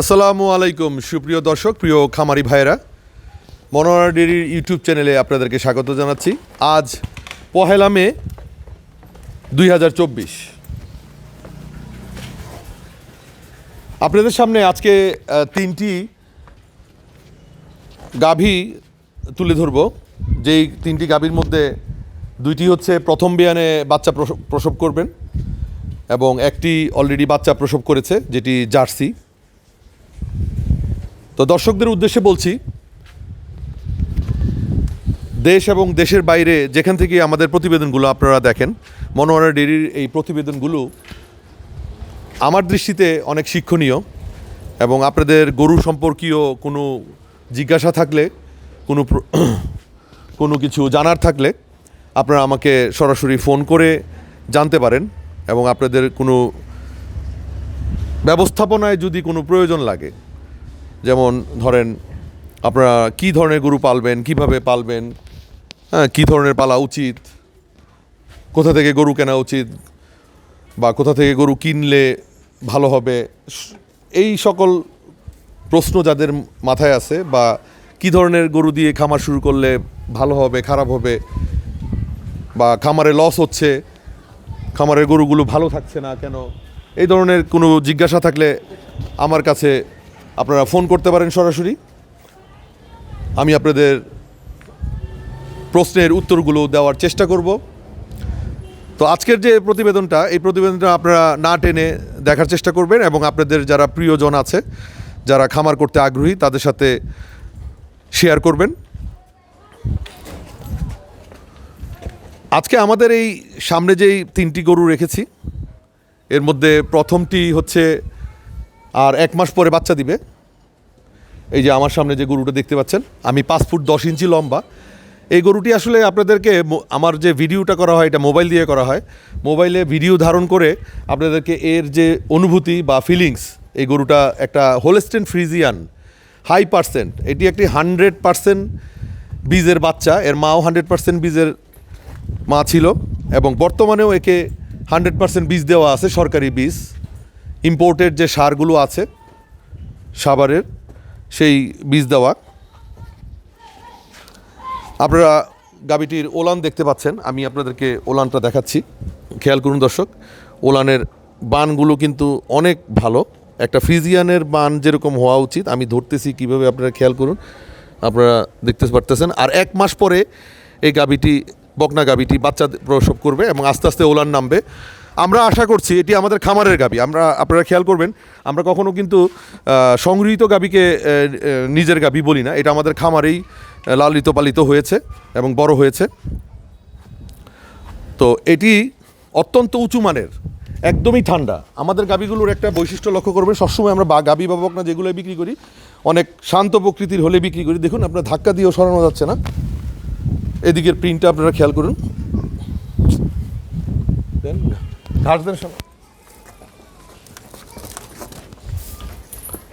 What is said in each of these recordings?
আসসালামু আলাইকুম, সুপ্রিয় দর্শক, প্রিয় খামারি ভাইয়েরা। মনোহরা ডেরির ইউটিউব চ্যানেলে আপনাদেরকে স্বাগত জানাচ্ছি। আজ পহেলা মে দুই হাজার চব্বিশ। আপনাদের সামনে আজকে তিনটি গাভী তুলে ধরব। যেই তিনটি গাভীর মধ্যে দুইটি হচ্ছে প্রথম বিয়ানে বাচ্চা প্রসব করবেন এবং একটি অলরেডি বাচ্চা প্রসব করেছে, যেটি জার্সি। তো দর্শকদের উদ্দেশ্যে বলছি, দেশ এবং দেশের বাইরে যেখান থেকে আমাদের প্রতিবেদনগুলো আপনারা দেখেন, মনোয়ারা ডেরির এই প্রতিবেদনগুলো আমার দৃষ্টিতে অনেক শিক্ষণীয় এবং আপনাদের গরু সম্পর্কীয় কোনো জিজ্ঞাসা থাকলে, কোনো কোনো কিছু জানার থাকলে আপনারা আমাকে সরাসরি ফোন করে জানতে পারেন এবং আপনাদের কোনো ব্যবস্থাপনায় যদি কোনো প্রয়োজন লাগে যেমন ধরেন আপনারা কী ধরনের গরু পালবেন, কীভাবে পালবেন? হ্যাঁ কী ধরনের পালা উচিত? কোথা থেকে গরু কেনা উচিত? বা কোথা থেকে গরু কিনলে ভালো হবে? এই সকল প্রশ্ন যাদের মাথায় আছে বা কী ধরনের গরু দিয়ে খামার শুরু করলে ভালো হবে, খারাপ হবে? বা খামারে লস হচ্ছে, খামারের গরুগুলো ভালো থাকছে না কেন? এই ধরনের কোনো জিজ্ঞাসা থাকলে আমার কাছে আপনারা ফোন করতে পারেন সরাসরি। আমি আপনাদের প্রশ্নের উত্তরগুলো দেওয়ার চেষ্টা করব। তো আজকের যে প্রতিবেদনটা, এই প্রতিবেদনটা আপনারা না টেনে দেখার চেষ্টা করবেন এবং আপনাদের যারা প্রিয়জন আছে, যারা খামার করতে আগ্রহী, তাদের সাথে শেয়ার করবেন। আজকে আমাদের এই সামনে যেই তিনটি গরু রেখেছি, এর মধ্যে প্রথমটি হচ্ছে আর এক মাস পরে বাচ্চা দিবে। এই যে আমার সামনে যে গরুটা দেখতে পাচ্ছেন, আমি পাঁচ ফুট দশ ইঞ্চি লম্বা। এই গরুটি আসলে আপনাদেরকে আমার যে ভিডিওটা করা হয়, এটা মোবাইল দিয়ে করা হয়। মোবাইলে ভিডিও ধারণ করে আপনাদেরকে এর যে অনুভূতি বা ফিলিংস এই গরুটা একটা হোলেস্টেন ফ্রিজিয়ান হাই পার্সেন্ট এটি একটি হান্ড্রেড পার্সেন্ট বীজের বাচ্চা, এর মাও হান্ড্রেড পার্সেন্ট বীজের মা ছিল এবং বর্তমানেও একে হান্ড্রেড পার্সেন্ট বীজ দেওয়া আছে, সরকারি বীজ। ইম্পোর্টেড যে সারগুলো আছে সাভারের সেই বীজ দেওয়া। আপনারা গাবিটির ওলান দেখতে পাচ্ছেন, আমি আপনাদেরকে ওলানটা দেখাচ্ছি। খেয়াল করুন দর্শক, ওলানের বানগুলো কিন্তু অনেক ভালো। একটা ফ্রিজিয়ানের বান যেরকম হওয়া উচিত, আমি ধরতেছি কীভাবে আপনারা খেয়াল করুন, আপনারা দেখতে পারতেছেন। আর এক মাস পরে এই গাবিটি বকনা গাবিটি বাচ্চা প্রসব করবে এবং আস্তে আস্তে ওলান নামবে। আমরা আশা করছি এটি আমাদের খামারের গাবি। আমরা, আপনারা খেয়াল করবেন, আমরা কখনো কিন্তু সংগৃহীত গাবিকে নিজের গাবি বলি না। এটা আমাদের খামারেই লালিত পালিত হয়েছে এবং বড় হয়েছে। তো এটি অত্যন্ত উঁচু মানের, একদমই ঠান্ডা। আমাদের গাবিগুলোর একটা বৈশিষ্ট্য লক্ষ্য করবেন, সবসময় আমরা বা, গাবি বা বকনা যেগুলো বিক্রি করি, অনেক শান্ত প্রকৃতির হলে বিক্রি করি। দেখুন, আপনার ধাক্কা দিয়েও সরানো যাচ্ছে না। এদিকের প্রিন্টটা আপনারা খেয়াল করুন দেন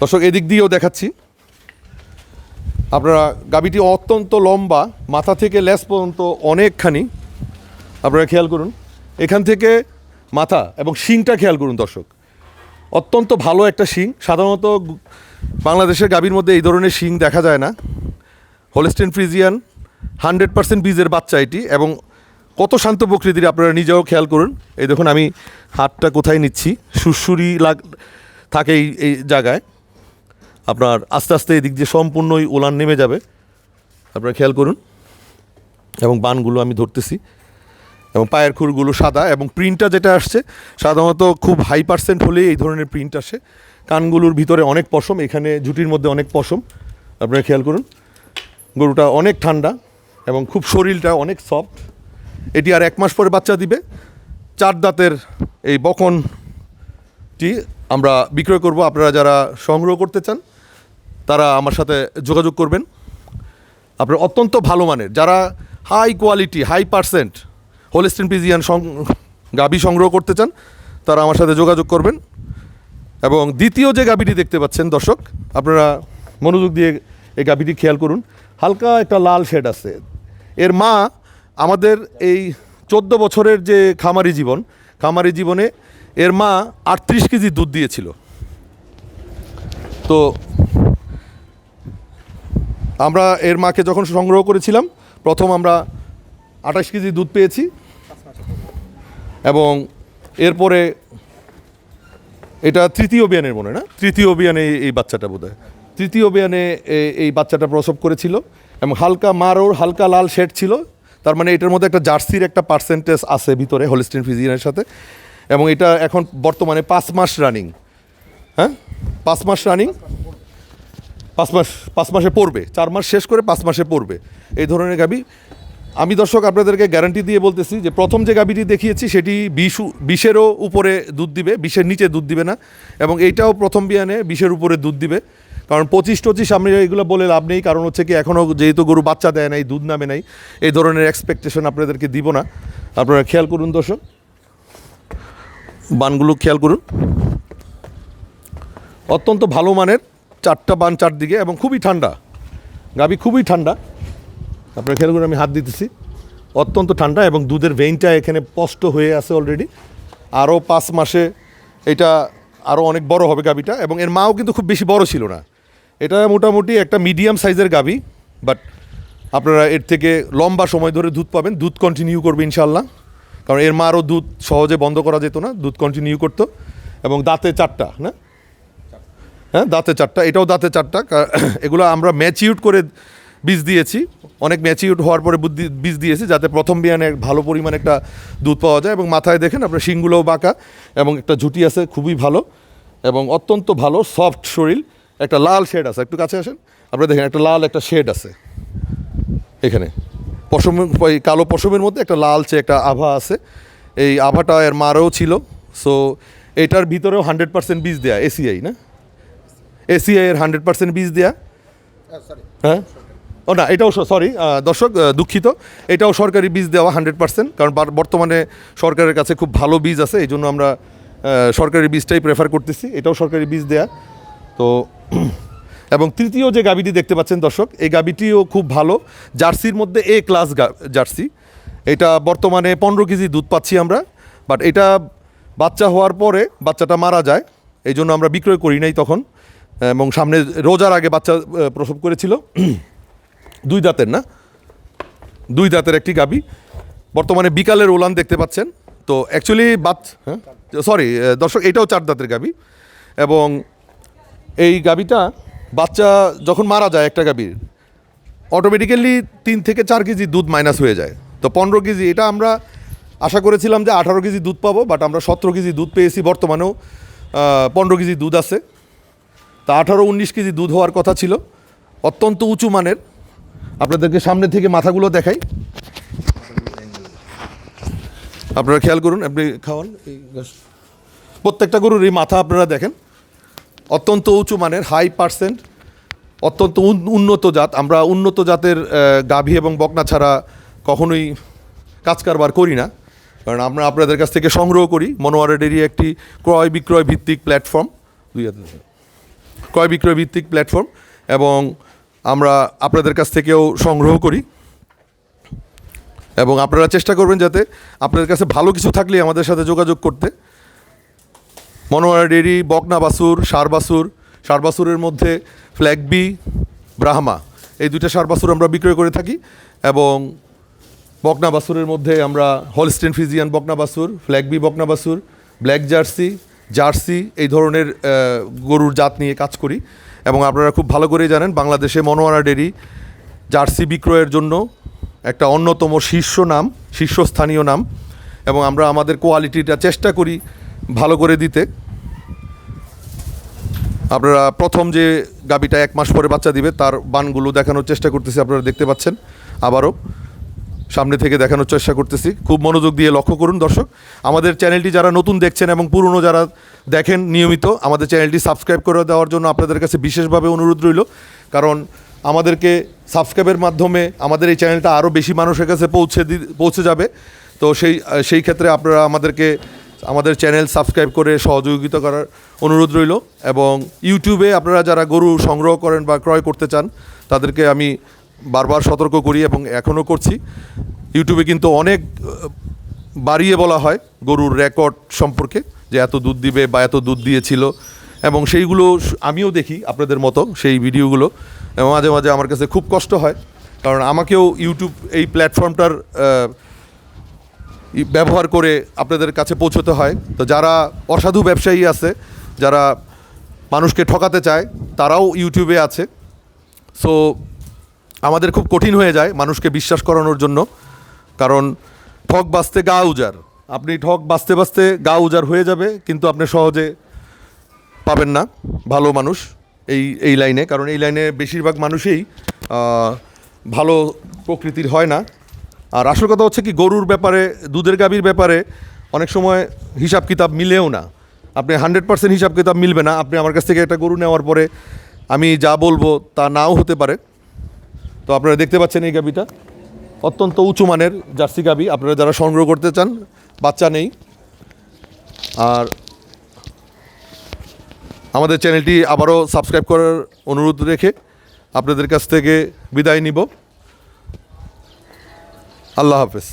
দর্শক, এদিক দিয়েও দেখাচ্ছি। আপনারা গাবিটি অত্যন্ত লম্বা, মাথা থেকে লেস পর্যন্ত অনেকখানি। আপনারা খেয়াল করুন, এখান থেকে মাথা এবং শিংটা খেয়াল করুন দর্শক। অত্যন্ত ভালো একটা শিং। সাধারণত বাংলাদেশের গাবির মধ্যে এই ধরনের শিং দেখা যায় না। হোলেস্টেন ফ্রিজিয়ান, হান্ড্রেড পার্সেন্ট বীজের বাচ্চা এটি এবং কত শান্ত প্রকৃতির আপনারা নিজেও খেয়াল করুন। এই দেখুন, আমি হাতটা কোথায় নিচ্ছি? সুরসুরি লাগ থাকে এই এই জায়গায়। আপনার আস্তে আস্তে এদিক দিয়ে সম্পূর্ণই ওলান নেমে যাবে। আপনারা খেয়াল করুন। এবং বানগুলো আমি ধরতেছি। এবং পায়ের খুরগুলো সাদা এবং প্রিন্টটা যেটা আসছে, সাধারণত খুব হাই পার্সেন্ট হলেই এই ধরনের প্রিন্ট আসে। কানগুলোর ভিতরে অনেক পশম, এখানে জুটির মধ্যে অনেক পশম। আপনারা খেয়াল করুন। গরুটা অনেক ঠান্ডা এবং খুব শরীরটা অনেক সফট এটি আর এক মাস পরে বাচ্চা দিবে। চার দাঁতের এই বকনটি আমরা বিক্রয় করব। আপনারা যারা সংগ্রহ করতে চান, তারা আমার সাথে যোগাযোগ করবেন। আপনার অত্যন্ত ভালো মানের, যারা high quality high percent Holstein Friesian song গাবি সংগ্রহ করতে চান, তারা আমার সাথে যোগাযোগ করবেন। এবং দ্বিতীয় যে গাবিটি দেখতে পাচ্ছেন দর্শক, আপনারা মনোযোগ দিয়ে এই গাবিটি খেয়াল করুন। হালকা একটা লাল শেড আছে। এর মা আমাদের এই চোদ্দ বছরের যে খামারি জীবন, খামারি জীবনে এর মা আটত্রিশ কেজি দুধ দিয়েছিল। তো আমরা এর মাকে যখন সংগ্রহ করেছিলাম, প্রথম আমরা আঠাশ কেজি দুধ পেয়েছি এবং এরপরে এটা তৃতীয় বিয়ানের মনে না? তৃতীয় বিয়ানে এই- বাচ্চাটা বোধ তৃতীয় বিয়ানে এই বাচ্চাটা প্রসব করেছিল এবং হালকা মারোর, হালকা লাল শেড ছিল। তার মানে এটার মধ্যে একটা জার্সির একটা পার্সেন্টেজ আছে ভিতরে হোলিস্টিন ফিজিয়ানের সাথে। এবং এটা এখন বর্তমানে পাঁচ মাস রানিং হ্যাঁ? পাঁচ মাস রানিং পাঁচ মাস, পাঁচ মাসে পড়বে। চার মাস শেষ করে পাঁচ মাসে পড়বে। এই ধরনের গাবি আমি দর্শক আপনাদেরকে গ্যারান্টি দিয়ে বলতেছি যে প্রথম যে গাবিটি দেখিয়েছি, সেটি বিশ, বিষেরও উপরে দুধ দিবে, বিষের নিচে দুধ দিবে না, এবং এইটাও প্রথম বিয়ানে বিষের উপরে দুধ দিবে। কারণ পঁচিশ টচিশ আমি এগুলো বলে লাভ নেই, কারণ হচ্ছে কি এখনও যেহেতু গরু বাচ্চা দেয় নাই, দুধ নামে নাই, এই ধরনের এক্সপেকটেশন আপনাদেরকে দিব না। আপনারা খেয়াল করুন দর্শক। বানগুলো খেয়াল করুন। অত্যন্ত ভালো মানের চারটা বান চারদিকে, এবং খুবই ঠান্ডা। গাবি খুবই ঠান্ডা। আপনারা খেয়াল করুন আমি হাত দিতেছি। অত্যন্ত ঠান্ডা এবং দুধের ভেইনটা এখানে স্পষ্ট হয়ে আছে অলরেডি আরও পাঁচ মাসে এটা আরও অনেক বড় হবে গাবিটা এবং এর মাও কিন্তু খুব বেশি বড় ছিল না। এটা মোটামুটি একটা মিডিয়াম সাইজের গাবি বাট আপনারা এর থেকে লম্বা সময় ধরে দুধ পাবেন। দুধ কন্টিনিউ করবে ইনশাল্লাহ কারণ এর মারও দুধ সহজে বন্ধ করা যেত না, দুধ কন্টিনিউ করতো। এবং দাঁতে চারটা, না? হ্যাঁ দাঁতে চারটা, এটাও দাঁতে চারটা। এগুলো আমরা ম্যাচিউড করে বীজ দিয়েছি। অনেক ম্যাচিউড হওয়ার পরে বুদ্ধি বীজ দিয়েছি যাতে প্রথম বিয়ানে ভালো পরিমাণে একটা দুধ পাওয়া যায় এবং মাথায় দেখেন আপনার শিংগুলোও বাঁকা এবং একটা ঝুটি আছে খুবই ভালো এবং অত্যন্ত ভালো সফট শরীর। একটা লাল শেড আছে একটু কাছে আসেন। আপনারা দেখেন একটা লাল একটা শেড আছে এখানে। পশম কালো পশমের মধ্যে একটা লালচে একটা আভা আছে এই আভাটা এর মারও ছিল। সো এটার ভিতরেও হান্ড্রেড পার্সেন্ট বীজ দেয়া এসিআই না? এসিআই এর হান্ড্রেড পার্সেন্ট বীজ দেয়া। হ্যাঁ? ও না, এটাও সরি দর্শক দুঃখিত। এটাও সরকারি বীজ দেওয়া হান্ড্রেড পার্সেন্ট কারণ বর্তমানে সরকারের কাছে খুব ভালো বীজ আছে, এই জন্য আমরা সরকারি বীজটাই প্রেফার করতেছি। এটাও সরকারি বীজ দেয়া। তো, এবং তৃতীয় যে গাবিটি দেখতে পাচ্ছেন দর্শক, এই গাবিটিও খুব ভালো। জার্সির মধ্যে এ ক্লাস জার্সি। এটা বর্তমানে পনেরো কেজি দুধ পাচ্ছি আমরা বাট এটা বাচ্চা হওয়ার পরে বাচ্চাটা মারা যায়, এই জন্য আমরা বিক্রয় করি নাই তখন। এবং সামনে রোজার আগে বাচ্চা প্রসব করেছিল। দুই দাঁতের না? দুই দাঁতের একটি গাবি। বর্তমানে বিকালের ওলান দেখতে পাচ্ছেন। তো অ্যাকচুয়ালি বাচ হ্যাঁ? সরি দর্শক, এটাও চার দাঁতের গাবি। এবং এই গাবিটা বাচ্চা যখন মারা যায় একটা গাবির অটোমেটিক্যালি তিন থেকে চার কেজি দুধ মাইনাস হয়ে যায়। তো পনেরো কেজি, এটা আমরা আশা করেছিলাম যে আঠারো কেজি দুধ পাবো বাট আমরা সতেরো কেজি দুধ পেয়েছি বর্তমানেও পনেরো কেজি দুধ আছে। তা আঠারো, উনিশ কেজি দুধ হওয়ার কথা ছিল। অত্যন্ত উঁচু মানের। আপনাদেরকে সামনে থেকে মাথাগুলো দেখাই। আপনারা খেয়াল করুন, আপনি খাওয়ান, এই প্রত্যেকটা গরুর এই মাথা আপনারা দেখেন। অত্যন্ত উঁচু মানের হাই পার্সেন্ট অত্যন্ত উন- উন্নত জাত। আমরা উন্নত জাতের গাভী এবং বকনা ছাড়া কখনোই কাজ কারবার করি না। কারণ আমরা আপনাদের কাছ থেকে সংগ্রহ করি। মনোয়ারা ডেরি একটি ক্রয় বিক্রয় ভিত্তিক প্ল্যাটফর্ম দুই ক্রয় বিক্রয় ভিত্তিক প্ল্যাটফর্ম এবং আমরা আপনাদের কাছ থেকেও সংগ্রহ করি। এবং আপনারা চেষ্টা করবেন যাতে আপনাদের কাছে ভালো কিছু থাকলে আমাদের সাথে যোগাযোগ করতে। মনোয়ারা ডেরি বকনা বাসুর, সার বাসুর, সার বাসুরের মধ্যে ফ্ল্যাগবি ব্রাহ্মা, এই দুইটা সার বাসুর আমরা বিক্রয় করে থাকি। এবং বকনা বাসুরের মধ্যে আমরা হলস্টেন ফিজিয়ান বকনা বাসুর ফ্ল্যাগবি বকনা বাসুর, ব্ল্যাক জার্সি জার্সি, এই ধরনের গরুর জাত নিয়ে কাজ করি। এবং আপনারা খুব ভালো করেই জানেন, বাংলাদেশে মনোয়ারা ডেরি, জার্সি বিক্রয়ের জন্য একটা অন্যতম শীর্ষ নাম, শীর্ষস্থানীয় নাম, এবং আমরা আমাদের কোয়ালিটিটা চেষ্টা করি ভালো করে দিতে। আপনারা প্রথম যে গাবিটা এক মাস পরে বাচ্চা দিবে, তার বানগুলো দেখানোর চেষ্টা করতেছি, আপনারা দেখতে পাচ্ছেন আবারও। সামনে থেকে দেখানোর চেষ্টা করতেছি। খুব মনোযোগ দিয়ে লক্ষ্য করুন দর্শক। আমাদের চ্যানেলটি যারা নতুন দেখছেন এবং পুরনো যারা দেখেন নিয়মিত, আমাদের চ্যানেলটি সাবস্ক্রাইব করে দেওয়ার জন্য আপনাদের কাছে বিশেষভাবে অনুরোধ রইল। কারণ আমাদেরকে সাবস্ক্রাইবের মাধ্যমে আমাদের এই চ্যানেলটা আরও বেশি মানুষের কাছে পৌঁছে দি, পৌঁছে যাবে। তো সেই সেই ক্ষেত্রে আপনারা আমাদেরকে, আমাদের চ্যানেল সাবস্ক্রাইব করে সহযোগিতা করার অনুরোধ রইল এবং ইউটিউবে আপনারা যারা গরু সংগ্রহ করেন বা ক্রয় করতে চান, তাদেরকে আমি বারবার সতর্ক করি এবং এখনও করছি। ইউটিউবে কিন্তু অনেক বাড়িয়ে বলা হয় গরুর রেকর্ড সম্পর্কে যে এত দুধ দিবে বা এত দুধ দিয়েছিল। এবং সেইগুলো আমিও দেখি আপনাদের মতো সেই ভিডিওগুলো। এবং মাঝে মাঝে আমার কাছে খুব কষ্ট হয়। কারণ আমাকেও ইউটিউব এই প্ল্যাটফর্মটার ব্যবহার করে আপনাদের কাছে পৌঁছতে হয়। তো যারা অসাধু ব্যবসায়ী আছে, যারা মানুষকে ঠকাতে চায়, তারাও ইউটিউবে আছে। সো আমাদের খুব কঠিন হয়ে যায় মানুষকে বিশ্বাস করানোর জন্য। কারণ ঠক বাঁচতে গা উজার আপনি ঠক বাঁচতে বাঁচতে গা উজার হয়ে যাবে, কিন্তু আপনি সহজে পাবেন না ভালো মানুষ এই এই লাইনে। কারণ এই লাইনে বেশিরভাগ মানুষই ভালো প্রকৃতির হয় না। আর আসল কথা হচ্ছে কি, গরুর ব্যাপারে, দুধের গাভীর ব্যাপারে অনেক সময় হিসাব কিতাব মিলেও না। আপনি হান্ড্রেড পার্সেন্ট হিসাব কিতাব মিলবে না। আপনি আমার কাছ থেকে একটা গরু নেওয়ার পরে আমি যা বলব তা নাও হতে পারে। তো আপনারা দেখতে পাচ্ছেন এই গাবিটা। অত্যন্ত উঁচু মানের জার্সি গাবি। আপনারা যারা সংগ্রহ করতে চান, বাচ্চা নেই। আর আমাদের চ্যানেলটি আবারও সাবস্ক্রাইব করার অনুরোধ রেখে আপনাদের কাছ থেকে বিদায় নিব। আল্লাহ হাফেজ।